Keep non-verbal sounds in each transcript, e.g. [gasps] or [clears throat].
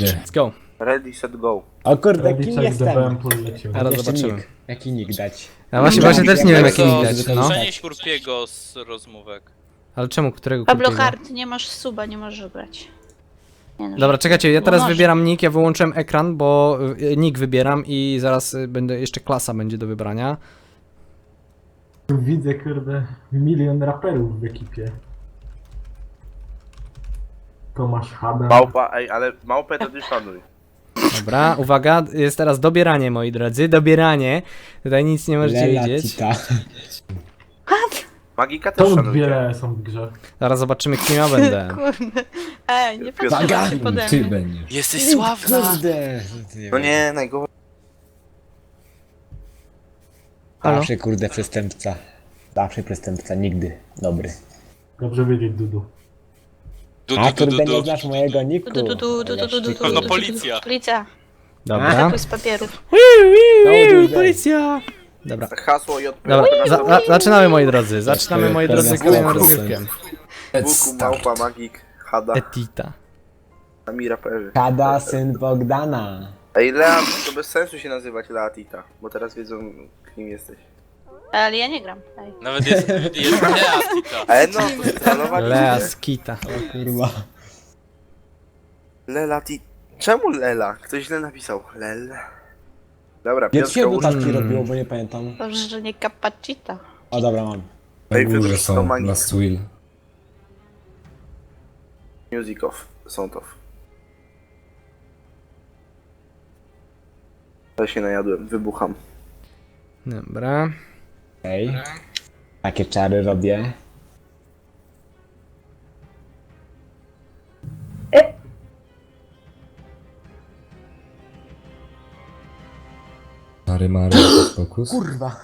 Ready. Let's go. Ready, set, go. O kurde, kim check, jestem? Teraz Jeszcze zobaczymy. nick. Jaki nick dać? Ja właśnie, właśnie też nie wiem jaki nick dać, no. Przenieś Kurpiego z rozmówek. Ale czemu, którego Pablo? Hart, nie masz suba, nie możesz grać. Nie no, Dobra, czekajcie, ja Bo teraz może. wybieram nick, ja wyłączyłem ekran, bo y, nick wybieram i zaraz y, będę, jeszcze klasa będzie do wybrania. Tu widzę, kurde, milion raperów w ekipie. Tomasz Hada. Małpa, ej, ale małpę to ty szanuj. Dobra, uwaga, jest teraz dobieranie, moi drodzy, dobieranie. Tutaj nic nie możecie Lela widzieć. Tita. Magika też To szanuj. wiele są w grze. Zaraz zobaczymy, kim ja będę. [laughs] Kurde. Ej, nie Piotr- patrzcie pode Ty mnie. będziesz. Jesteś sławna! Kurde. No nie, najgorzej. Halo? Zawsze kurde przestępca. Zawsze przestępca, nigdy dobry. Dobrze wiedzieć, Dudu. Du, A du, du, kurde, du, nie du. znasz mojego niku. Du, du, du, du, du, du, du, du, Pewno du, du, policja. Policja. Dobra. Z papierów. Dobrze. Policja! Dobra. Hasło JP. Dobra, za, za, zaczynamy moi drodzy, zaczynamy moi drodzy procent. rozgrywkę. Buku, małpa, magik, hada, Etita. sami raperzy. Kada, syn Bogdana. Ej, Lea, to bez sensu się nazywać Leatita, bo teraz wiedzą kim jesteś. Ale ja nie gram. Ej. Nawet jest, jest [laughs] Neatita. Ale no, to. Lea Skita. O kurwa. Lela ti... Czemu Lela? Ktoś źle napisał. Lel. Dobra, Nie Piotrka trzy uż... butelki Mm. robiło, bo nie pamiętam. Dobrze, że nie capacita. O dobra, mam. Na Ej, górze to są magik. Last Will. Music off, sound off. Ja się najadłem, wybucham. Dobra. Ej. Takie czary robię. Mary Mary, fokus. [gasps] Kurwa.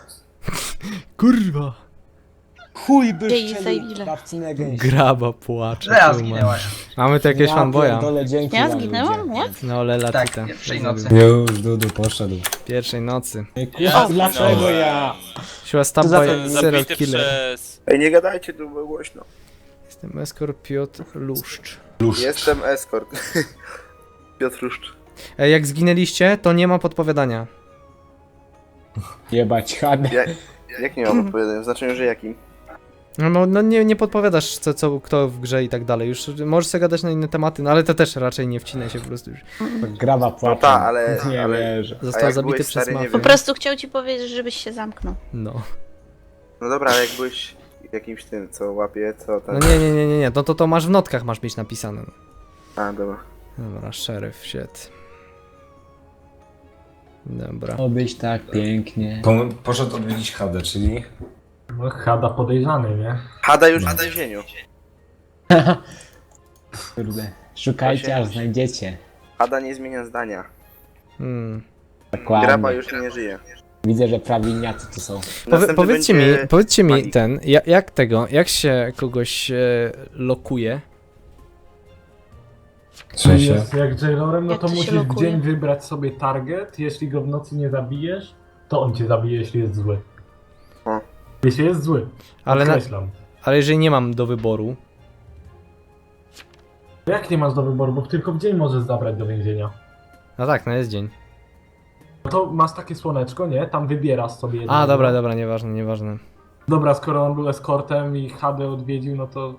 [laughs] Kurwa. Chuj by na gęsi. Graba płacze. Lea kurwa. zginęła. Mamy tu jakiegoś Ja fanboya. dzięki Ja wam, zginęłam? ludzie. What? No Lela Tak, pierwszej nocy. Już, Dudu poszedł. Pierwszej nocy. Ja dlaczego ja? Siła za- by serial Zabity killer. przez... Ej, nie gadajcie tu, bo głośno. Jestem Eskor Piotr Luszcz. Jestem escort. [laughs] Piotruszcz. Ej, jak zginęliście, to nie ma podpowiadania. Jebać chadę. Ja, jak nie mam odpowiadania? W znaczeniu, że jakim? No, no, no nie, nie podpowiadasz co, co, kto w grze i tak dalej. Już możesz sobie gadać na inne tematy, no ale to też raczej nie wcinaj się po prostu już. Graba płacze. ta, ale- Nie ale- wierzę. Został jak zabity byłeś przez stary, nie mafię. Po wiem. prostu chciał ci powiedzieć, żebyś się zamknął. No. No dobra, ale jak byłeś jakimś tym, co łapie, co No tam... nie, nie, nie, nie, nie. No to to masz w notkach masz mieć napisane. A, dobra. Dobra, szeryf, shit. Dobra. Obyś tak pięknie. Po, poszedł odwiedzić Hadę, czyli No, Hada podejrzany, nie? Hada już w więzieniu. Kurde. Szukajcie aż znajdziecie. Hada nie zmienia zdania. Hmm. Graba Dokładnie. już nie żyje. Widzę, że prawilniacy to są. Powie, Następny powiedzcie będzie mi, powiedzcie mi ten, jak, jak tego, jak się kogoś e, lokuje? w sensie... Jest jak Jailorem, no Jak to to się musisz w lokuje? dzień wybrać sobie target. Jeśli go w nocy nie zabijesz, to on cię zabije, jeśli jest zły. Jeśli jest zły. Ale, na, ale jeżeli nie mam do wyboru, Jak nie masz do wyboru, bo tylko w dzień możesz zabrać do więzienia. no tak, no jest dzień. No to masz takie słoneczko, nie? Tam wybierasz sobie. A, dobra, dobra, nieważne, nieważne. Dobra, skoro on był eskortem i HD odwiedził, no to...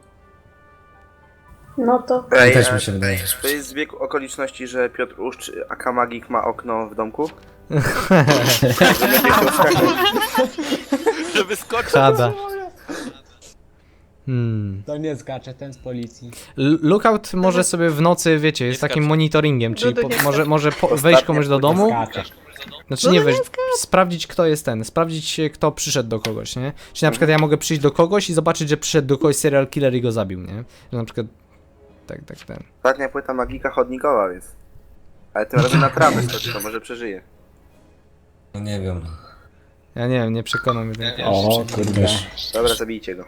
No to... Ej, też mi się wydaje. To jest zbieg okoliczności, że Piotr Uszcz, aka Magik ma okno w domku? [laughs] [laughs] [laughs] Żeby skoczyć. Szada. Hmm. To nie skacze, ten z policji. L- Lookout może sobie w nocy, wiecie, jest takim skacze. monitoringiem, czyli No po, może, może po, Ostatnio wejść komuś do domu, Skacze. znaczy No nie wejść, sprawdzić kto jest ten, sprawdzić e, kto przyszedł do kogoś, nie? Czyli na przykład ja mogę przyjść do kogoś i zobaczyć, że przyszedł do kogoś serial killer i go zabił, nie? Że na przykład, tak, tak, ten. Ostatnia płyta Magika chodnikowa, więc... Ale tym razem na trawę skoczy, to może przeżyje. No nie wiem. Ja nie wiem, nie przekonał mnie ten O kurde. Dobra, zabijcie go.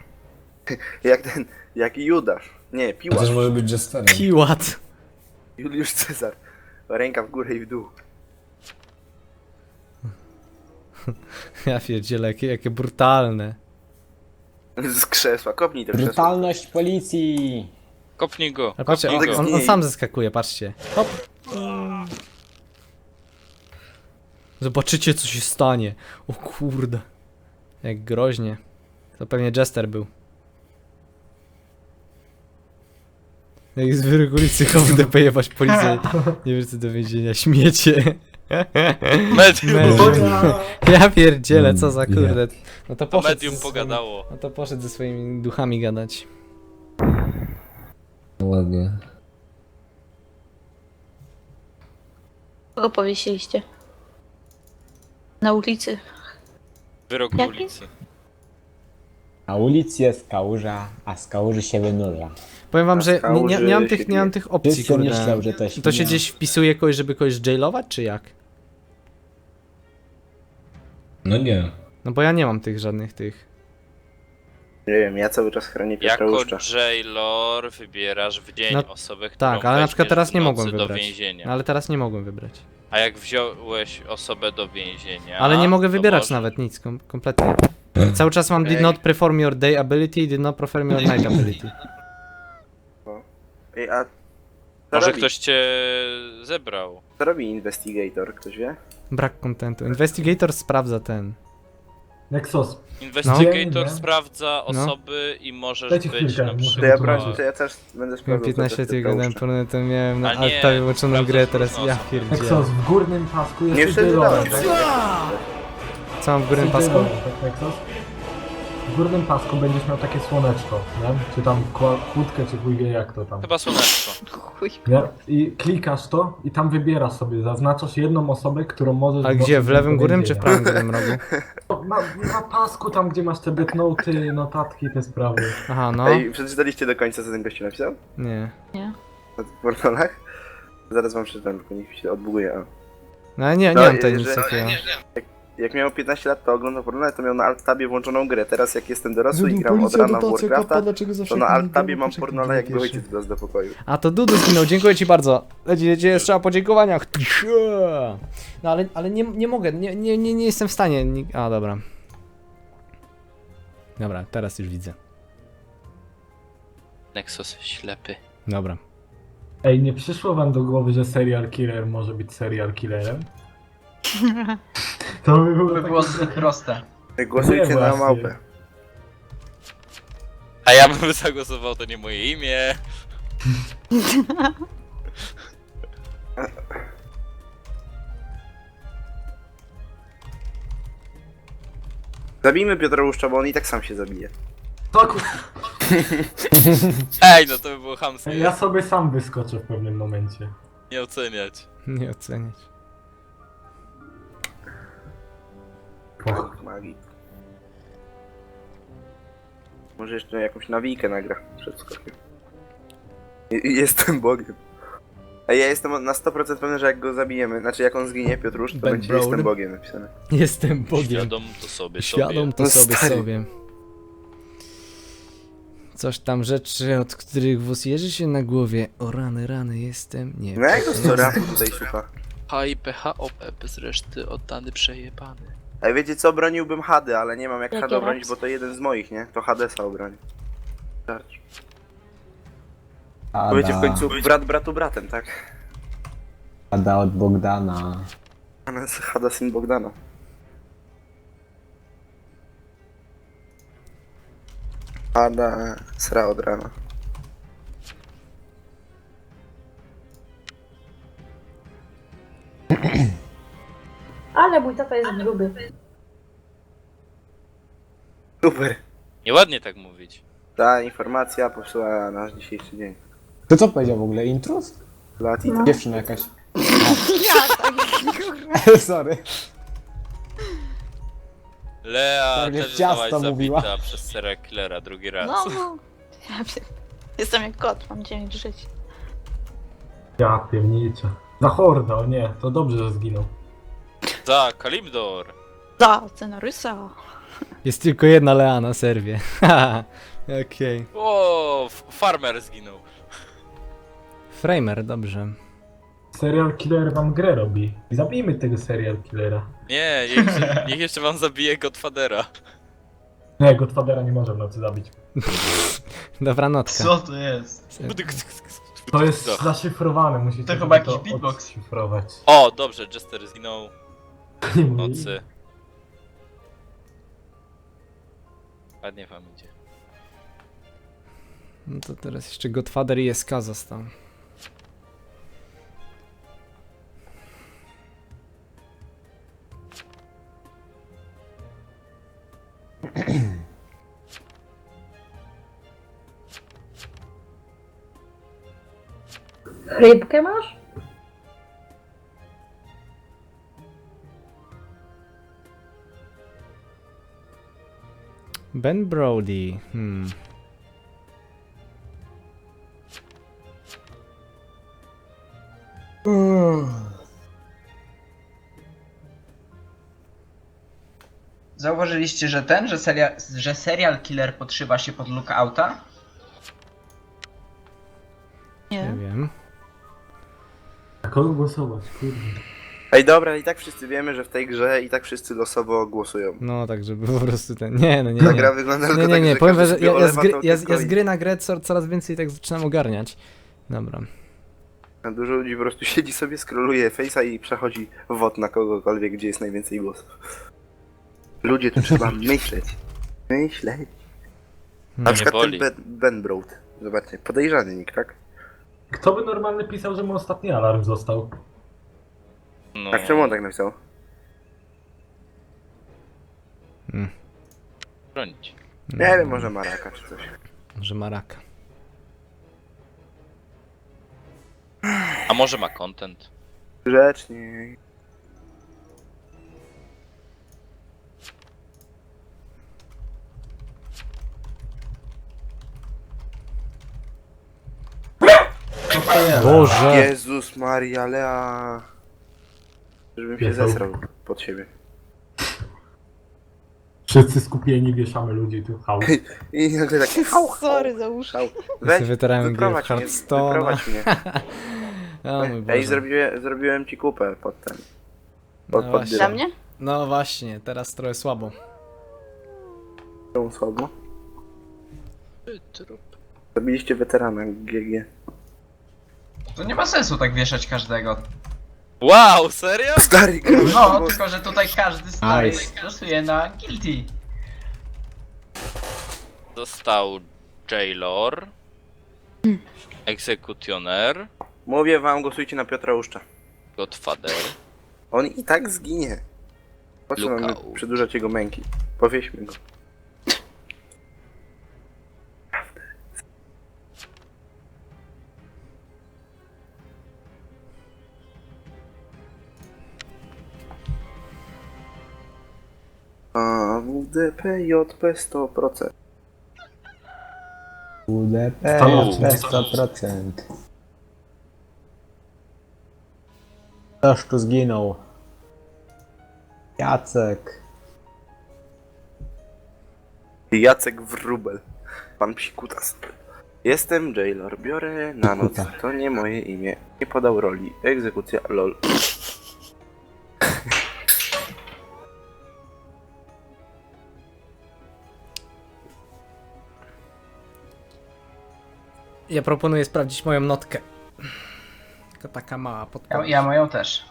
[laughs] jak ten, jak Judasz. Nie, to Piłat. też może być Jesterem. Piłat. Juliusz Cezar. Ręka w górę i w dół. Ja pierdzielę, jakie, jakie brutalne. Z krzesła, kopnij to krzesło. Brutalność policji. Kopnij go. Ale patrzcie, on, on, on sam zeskakuje, patrzcie. Hop. Zobaczycie, co się stanie. O kurde. Jak groźnie. To pewnie Jester był. Jak z wyrok ulicy HWDP jebać policję. Nie co do więzienia. Śmiecie. Medium, Medium. Ja pierdzielę, co za kurde. No to poszedł medium ze swoimi- pogadało. No to poszedł ze swoimi duchami gadać. No ładnie. Kogo powiesiliście? Na ulicy. Wyrok Jaki? ulicy. Na ulicy jest kałuża, a z kałuży się wynurza. Powiem wam, że nie, nie, nie, mam tych, nie mam tych opcji, Wszyscy kurde. myślał, że to To się gdzieś wpisuje kogoś, żeby kogoś jailować, czy jak? No nie. No bo ja nie mam tych żadnych tych. Nie wiem, ja cały czas chronię Piotra Jako Łuszcza. jailor wybierasz w dzień No, osobę, którą Tak, ale na przykład weźmiesz teraz w nie nocy mogłem do wybrać. więzienia. No ale teraz nie mogłem wybrać. A jak wziąłeś osobę do więzienia... Ale nie mogę to wybierać możesz- nawet nic, kom kompletnie. Cały czas mam did Ej. not perform your day ability, did not perform your night ability. Ej, a co Może robi, ktoś cię zebrał. co robi Investigator, ktoś wie? Brak kontentu. Investigator sprawdza ten. Nexus, Investigator No. sprawdza No. osoby i możesz Dajcie być chwilkę, na muszę To ja, przykład... to ja też będę Miałem sprawdzał. 15 co lat to jego to miałem na A nie, altawie włączoną sprawdzasz grę, teraz ja pierdzielę. Nexus, w górnym pasku Nie jest przeczytałem. Co mam w górnym pasku? Tak, Nexus? W górnym pasku będziesz miał takie słoneczko, nie? Czy tam kła- kłódkę, czy chuj wie jak to tam. Chyba słoneczko. Chuj. Nie? I klikasz to i tam wybierasz sobie, zaznaczasz jedną osobę, którą możesz... A gdzie? W lewym górnym czy w prawym górnym rogu? Na, na pasku tam, gdzie masz te deathnoty, notatki, te sprawy. Aha, no. Ej, przeczytaliście do końca, co ten gościu napisał? Nie. Nie. Na tych portalach? Zaraz wam przeczytam, tylko niech się odbuguje. A. No nie, nie No, mam tutaj że- nic takiego. Jak miał 15 lat, to oglądał portale, to miał na alt-tabie włączoną grę. Teraz jak jestem dorosły i gram od rana w Warcrafta, to na alt-tabie mam pornole, jak był ojciec wraz do pokoju. A to Dudu zginął, dziękuję ci bardzo. Leci, leci, jest trzeba podziękowaniach. No ale, ale nie, nie mogę, nie, nie, nie, nie jestem w stanie. Nie... A dobra. Dobra, teraz już widzę. Nexus ślepy. Dobra. Ej, nie przyszło wam do głowy, że serial killer może być serial killerem? [laughs] To by było, To by było zbyt proste. Głosujcie na właśnie. małpę. A ja bym [laughs] zagłosował, to nie moje imię. [laughs] Zabijmy Piotra Łuszcza, bo on i tak sam się zabije. To ku- [laughs] Ej, no to by było chamskie. Ja sobie sam wyskoczę w pewnym momencie. Nie oceniać. Nie oceniać. Och. Magii. Może jeszcze jakąś nawijkę nagra przed skokiem. I- i Jestem Bogiem. A ja jestem na 100% pewny, że jak go zabijemy, znaczy jak on zginie, Piotrusz, to Ben będzie Brown. Jestem Bogiem napisane. Jestem Bogiem. Świadom to sobie, Świadom to No sobie stary. sobie. Coś tam rzeczy, od których włos jeży się na głowie. O rany, rany, jestem. Nie. No jak to co rapu tutaj szuka? H i bez reszty oddany przejebany. A wiecie co, broniłbym Hady, ale nie mam jak Jaki Hady obronić, bo to jeden z moich, nie? To Hadesa obroni. Starczy. Ada, Powiecie w końcu brat bratu bratem, tak? Ada od Bogdana. A nas Hada syn Bogdana. Hada sra od rana. [clears throat] Ale mój tata jest gruby. Super. Nieładnie tak mówić. Ta informacja popsuła nasz dzisiejszy dzień. To co powiedział w ogóle? Intrus? Lati. Dziewczyna jakaś. [laughs] Sorry. Lea Tak, też ciasto zostałaś mówiła. zabita przez serial killera drugi raz. No, no. Ja wiem. Jestem jak kot, mam 9 żyć. Ja piemnicze. Za horda, o nie, to dobrze, że zginął. Za Kalimdor. Za scenarysa. Jest tylko jedna Lea na serwie. Haha. [laughs] Okej. O, f- farmer zginął. Framer, dobrze. Serial killer wam grę robi. Zabijmy tego serial killera. Nie, niech, jeszcze- [laughs] niech jeszcze wam zabije Godfathera. Nie, Godfathera nie może w nocy zabić. [laughs] Dobra notka. Co to jest? To jest zaszyfrowane, musicie To chyba jakiś beatbox. odszyfrować. O, dobrze, Jester zginął. [laughs] Nocy. Ładnie wam idzie. No to teraz jeszcze Godfather i SK został. Rybkę masz? Ben Brody. Hmm. Zauważyliście, że ten, że, seria, że serial killer podszywa się pod lookouta? Nie Nie. wiem. Na kogo głosować, kurde. Ej, dobra, i tak wszyscy wiemy, że w tej grze i tak wszyscy losowo głosują. No tak, żeby po prostu ten. Nie, no nie. Ta nie. gra wygląda Nie, tylko nie, tak, nie, że powiem wam, każdy że ja, sobie ja, z olewa gry, ja, ja z i- gry na grę co, coraz więcej tak zaczynam ogarniać. Dobra. A Dużo ludzi po prostu siedzi sobie, scrolluje face'a i przechodzi wod na kogokolwiek, gdzie jest najwięcej głosów. Ludzie, tu trzeba [laughs] myśleć. Myśleć. Na Hmm. przykład ten boli. Ben, ben Broad. Zobaczcie, podejrzany nick, tak? Kto by normalny pisał, że mu ostatni alarm został? No, Tak, czemu on tak napisał? bronić. Nie wiem, może Maraka czy coś. Może Maraka. A może ma content? Grzecznie. Boże! Jezus Maria, Lea. Żebym się Piesał. zesrał pod siebie. Wszyscy skupieni, wieszamy ludzi tu hał. I nagle takie hał, [laughs] hał, Sorry za uszy. hał. Weź, wyprowadź mnie, Hearthstone'a. wyprowadź mnie. [laughs] O mój Boże. Ej, zrobiłem, zrobiłem ci kupę pod ten. No Pod, pod właśnie. Dla mnie? No właśnie, teraz trochę słabo. Tą słabo. Trup. Zabiliście weterana GG. To nie ma sensu tak wieszać każdego. Wow, serio? Stary, No, tylko że tutaj każdy stary Nice. głosuje na guilty. Został Jailor. Egzekutioner. Mówię wam, głosujcie na Piotra Uszcza. Godfather. On i tak zginie. Po co mamy Lookout. przedłużać jego męki? Powieśmy go. A WDP JP 100%. UDP Stanowczy. 100%. Ktoś tu zginął. Jacek. Jacek Wrubel. Pan Psikutas. Jestem Jailor. Biorę na noc. To nie moje imię. Nie podał roli. Egzekucja lol. Ja proponuję sprawdzić moją notkę. Tylko taka mała Ja, podpowiedź. ja moją też.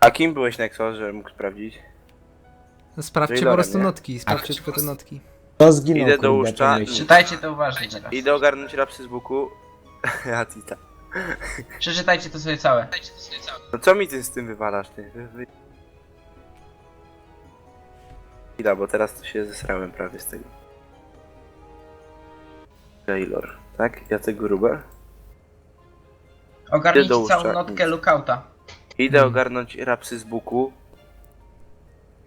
A kim byłeś Nexo, że mógł sprawdzić? Sprawdźcie po Jailorem, prostu nie? notki, sprawdźcie tylko te notki. Kto zginął? Idę do kurde, pomyśl. Czytajcie to uważnie teraz. Idę ogarnąć rapsy z buku. [laughs] A Tita. Przeczytajcie to sobie całe. No co mi ty z tym wywalasz, ty? Wy, wy... Chwila, bo teraz to się zesrałem prawie z tego. Jailor, tak? Jacek Gruber? Ogarnijcie do całą uszcza. notkę lookouta. Idę Hmm. ogarnąć rapsy z buku.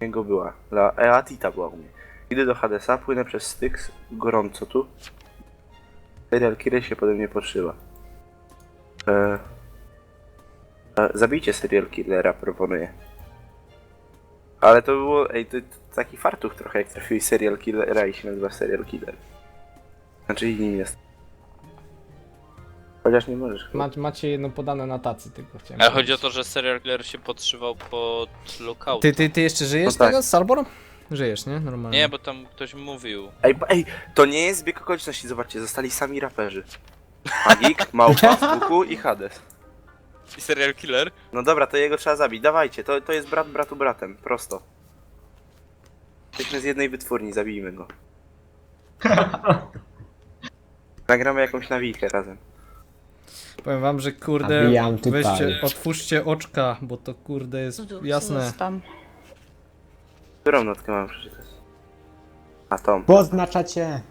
Jego była. La Eatita była u mnie. Idę do Hadesa, płynę przez Styx, gorąco tu. Serial Killer się pode mnie podszywa. E... E, zabijcie serial killera, proponuję. Ale to było, ej, to, to taki fartuch trochę, jak trafiłeś serial killera i się nazywa serial killer. Znaczy i nim jest. Chociaż nie możesz. chyba. Ma, macie jedno podane na tacy, tylko chciałem Ale chodzi o to, że serial killer się podszywał pod lookout. Ty, ty, ty jeszcze żyjesz No tak. tego, Salbor? Żyjesz, nie? Normalnie. Nie, bo tam ktoś mówił. Ej, bo- ej, to nie jest zbieg okoliczności, zobaczcie, zostali sami raperzy. Magik, [laughs] Małpa, Buku i Hades. I serial killer? No dobra, to jego trzeba zabić. Dawajcie, to, to jest brat bratu bratem. Prosto. Jesteśmy z jednej wytwórni, zabijmy go. [laughs] Nagramy jakąś nawijkę razem. Powiem wam, że kurde, Nabijam tutaj. weźcie, otwórzcie oczka, bo to kurde jest Cudu, jasne. Spam. Którą notkę mam przeczytać? A tą. Poznaczacie.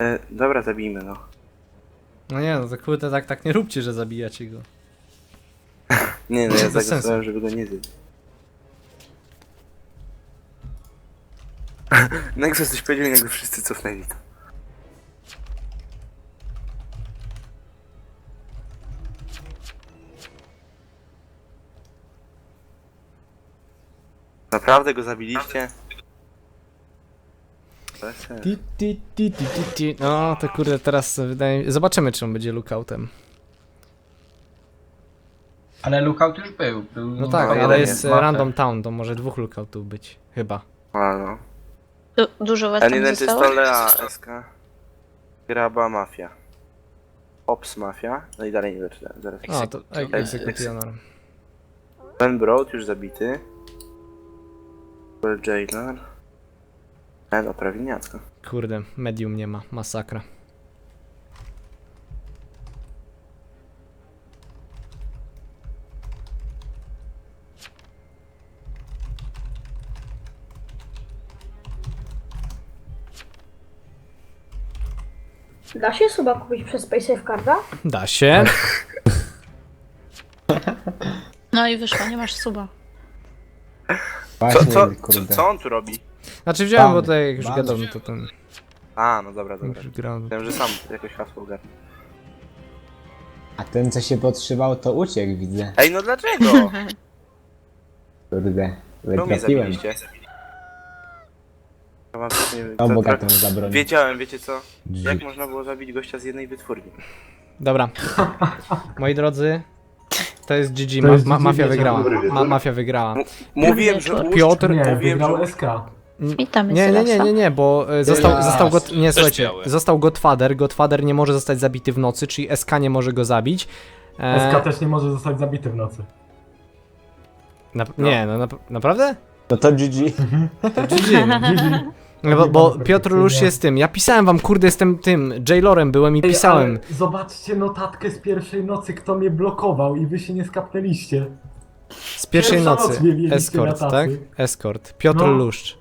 E, dobra, zabijmy no. No nie, no to kurde, tak, tak nie róbcie, że zabijacie go. [laughs] Nie no, ja Bez sensu. zagłosowałem, żeby go nie zjeść. Nexus coś powiedział i nagle wszyscy cofnęli to. Naprawdę go zabiliście? Bez sensu. Ti, ti, ti, ti, ti, ti. No to kurde, teraz wydaje mi... Zobaczymy, czy on będzie lookoutem. Ale lookout już był. był No tak, jeden ale jest random town, to może dwóch lookoutów być. Chyba. A no. Du dużo was tam N1 zostało? czysto Lea, SK. Graba Mafia. Ops Mafia. No i dalej nie doczytałem. Zaraz. O, to Exec- egzekucjoner. Ben Broad już zabity. Well Jailer. E, no prawilniacko. Kurde, medium nie ma, masakra. Da się suba kupić przez PaySafe Carda? Da się. [laughs] No i wyszło, nie masz suba. Co, Właśnie, co, co, kurde. co on tu robi? Znaczy wziąłem, bo tutaj jak już ban. gadał, no to ten... A, no dobra, dobra. Już. Myślałem, że sam jakoś hasło ogarnie. A ten, co się podszywał, to uciekł, widzę. Ej, no dlaczego? [laughs] Kurde, Czemu mnie zabiliście? Ja wam coś nie- zabronił. Wiedziałem, wiecie co? Jak można było zabić gościa z jednej wytwórni? Dobra. [laughs] Moi drodzy, to jest GG, To ma, jest ma, GG, mafia wiecie, wygrała. dobry wieczór. Ma, mafia wygrała. Mówiłem, że wieczór. Piotr, Nie, mówiłem, wygrał że... SK. Witamy Nie, nie, nie, nie, nie, bo e, został, Ja. został go, nie, słuchajcie, został Godfather, Godfather nie może zostać zabity w nocy, czyli SK nie może go zabić. E, SK też nie może zostać zabity w nocy. na, nie, no na, naprawdę? No to GG. To GG, no. [laughs] GG. No, bo, bo. Piotr już jest tym, ja pisałem wam, kurde, jestem tym, Jailorem byłem i Ej, pisałem. ale Zobaczcie notatkę z pierwszej nocy, kto mnie blokował i wy się nie skapnęliście. Z pierwszej Pierwsza nocy. noc mnie mieliście Escort, na tak? tacy. Escort. Piotr No. Luszcz.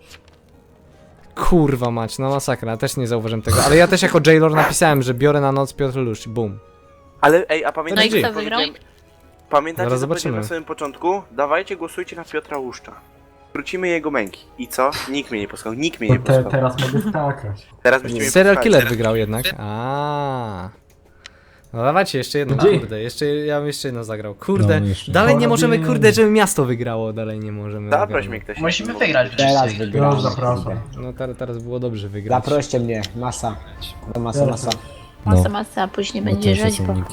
Kurwa mać, no masakra, też nie zauważyłem tego. Ale ja też jako Jailor napisałem, że biorę na noc Piotr Luszcz. Bum. Ale ej, a No i pamiętacie, kto wygrał? Zaraz co powiedziałem zobaczymy. na samym początku? Dawajcie, głosujcie na Piotra Łuszcza. Wrócimy jego męki. I co? Nikt mnie nie posłuchał, nikt mnie nie te, posłuchał. teraz mogę skakać. [laughs] Teraz byście mnie Serial posłuchali. Killer wygrał jednak. A. No dawajcie, jeszcze jedno, Gdzie? kurde, jeszcze, ja bym jeszcze jedno zagrał. Kurde, No, jeszcze. dalej nie możemy, kurde, żeby miasto wygrało, dalej nie możemy. Zaproś mnie ktoś. Musimy wygrać Teraz wszyscy. wygrałem. Już zapraszam. No teraz, teraz było dobrze wygrać. Zaproście mnie, masa. No masa, masa. Masa, masa, a później będzie rzeźba. Ma,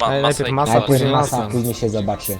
masa najpierw i masa, masa. Najpierw później masa, masa. później się zobaczy.